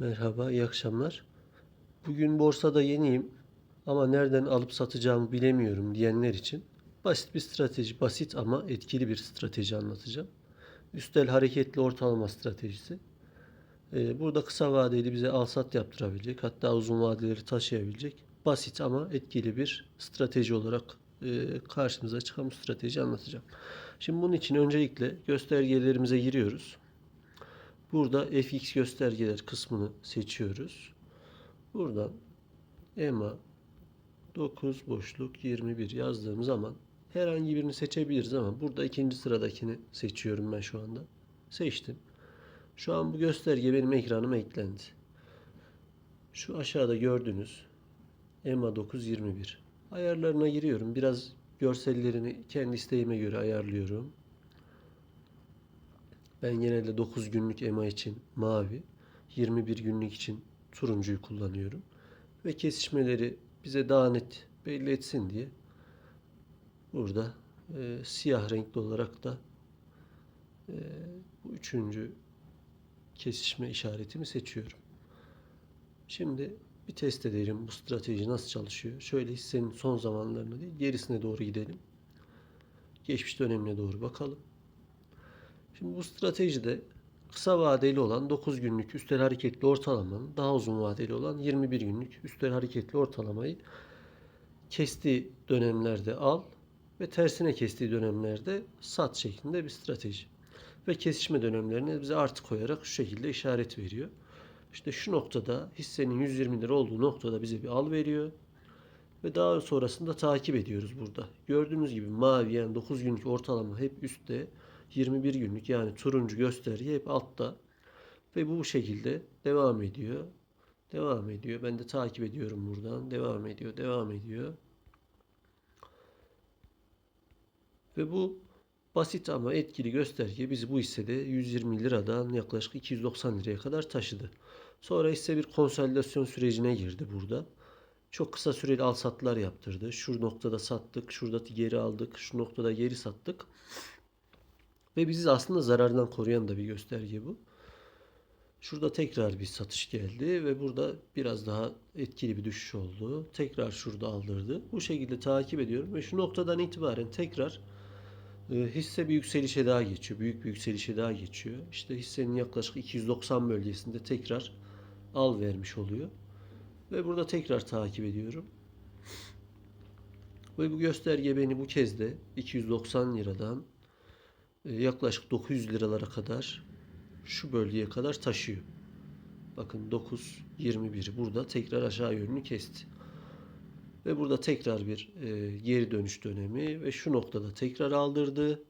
Merhaba, iyi akşamlar. Bugün borsada yeniyim ama nereden alıp satacağımı bilemiyorum diyenler için basit bir strateji, basit ama etkili bir strateji anlatacağım. Üstel hareketli ortalama stratejisi. Ee, Burada kısa vadeli bize al-sat yaptırabilecek, hatta uzun vadeleri taşıyabilecek basit ama etkili bir strateji olarak e, karşımıza çıkan bu strateji anlatacağım. Şimdi bunun için öncelikle göstergelerimize giriyoruz. Burada fx göstergeler kısmını seçiyoruz. Buradan EMA 9 boşluk 21 yazdığım zaman herhangi birini seçebiliriz ama burada ikinci sıradakini seçiyorum ben şu anda. Seçtim. Şu an bu gösterge benim ekranıma eklendi. Şu aşağıda gördüğünüz EMA 921. Ayarlarına giriyorum. Biraz görsellerini kendi isteğime göre ayarlıyorum. Ben genelde 9 günlük EMA için mavi, 21 günlük için turuncuyu kullanıyorum. Ve kesişmeleri bize daha net belli etsin diye burada e, siyah renkli olarak da e, bu üçüncü kesişme işaretimi seçiyorum. Şimdi bir test edelim bu strateji nasıl çalışıyor. Şöyle hissenin son zamanlarına değil gerisine doğru gidelim. Geçmiş dönemine doğru bakalım. Şimdi bu stratejide kısa vadeli olan 9 günlük üstel hareketli ortalamanın daha uzun vadeli olan 21 günlük üstel hareketli ortalamayı kestiği dönemlerde al ve tersine kestiği dönemlerde sat şeklinde bir strateji. Ve kesişme dönemlerine bize artı koyarak şu şekilde işaret veriyor. İşte şu noktada hissenin 120 lira olduğu noktada bize bir al veriyor. Ve daha sonrasında takip ediyoruz burada. Gördüğünüz gibi mavi yani 9 günlük ortalama hep üstte. 21 günlük yani turuncu gösterge hep altta. Ve bu şekilde devam ediyor. Devam ediyor. Ben de takip ediyorum buradan. Devam ediyor. Devam ediyor. Ve bu basit ama etkili gösterge bizi bu hissede 120 liradan yaklaşık 290 liraya kadar taşıdı. Sonra hisse bir konsolidasyon sürecine girdi burada. Çok kısa süreli al satlar yaptırdı. Şu noktada sattık, şurada geri aldık, şu noktada geri sattık. Ve bizi aslında zarardan koruyan da bir gösterge bu. Şurada tekrar bir satış geldi ve burada biraz daha etkili bir düşüş oldu. Tekrar şurada aldırdı. Bu şekilde takip ediyorum ve şu noktadan itibaren tekrar e, hisse bir yükselişe daha geçiyor. Büyük bir yükselişe daha geçiyor. İşte hissenin yaklaşık 290 bölgesinde tekrar al vermiş oluyor. Ve burada tekrar takip ediyorum. Ve bu gösterge beni bu kez de 290 liradan yaklaşık 900 liralara kadar şu bölgeye kadar taşıyor. Bakın 9 21 burada tekrar aşağı yönünü kesti. Ve burada tekrar bir e, geri dönüş dönemi ve şu noktada tekrar aldırdı.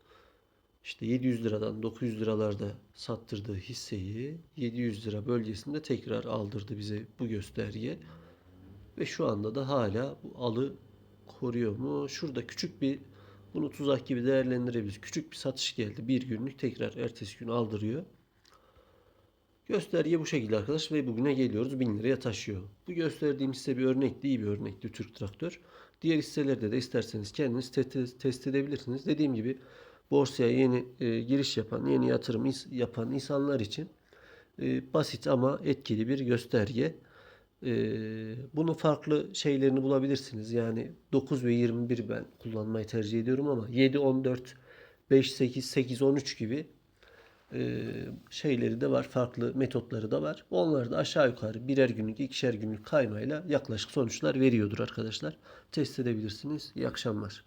İşte 700 liradan 900 liralarda sattırdığı hisseyi 700 lira bölgesinde tekrar aldırdı bize bu gösterge. Ve şu anda da hala bu alı koruyor mu? Şurada küçük bir bunu tuzak gibi değerlendirebiliriz. Küçük bir satış geldi. Bir günlük tekrar ertesi gün aldırıyor. Gösterge bu şekilde arkadaş ve bugüne geliyoruz 1000 liraya taşıyor. Bu gösterdiğim size bir örnekti, iyi bir örnekti Türk Traktör. Diğer hisselerde de isterseniz kendiniz te- test edebilirsiniz. Dediğim gibi borsaya yeni e, giriş yapan, yeni yatırım is- yapan insanlar için e, basit ama etkili bir gösterge. E, bunun farklı şeylerini bulabilirsiniz. Yani 9 ve 21 ben kullanmayı tercih ediyorum ama 7, 14, 5, 8, 8, 13 gibi e, şeyleri de var. Farklı metotları da var. Onlar da aşağı yukarı birer günlük, ikişer günlük kaymayla yaklaşık sonuçlar veriyordur arkadaşlar. Test edebilirsiniz. İyi akşamlar.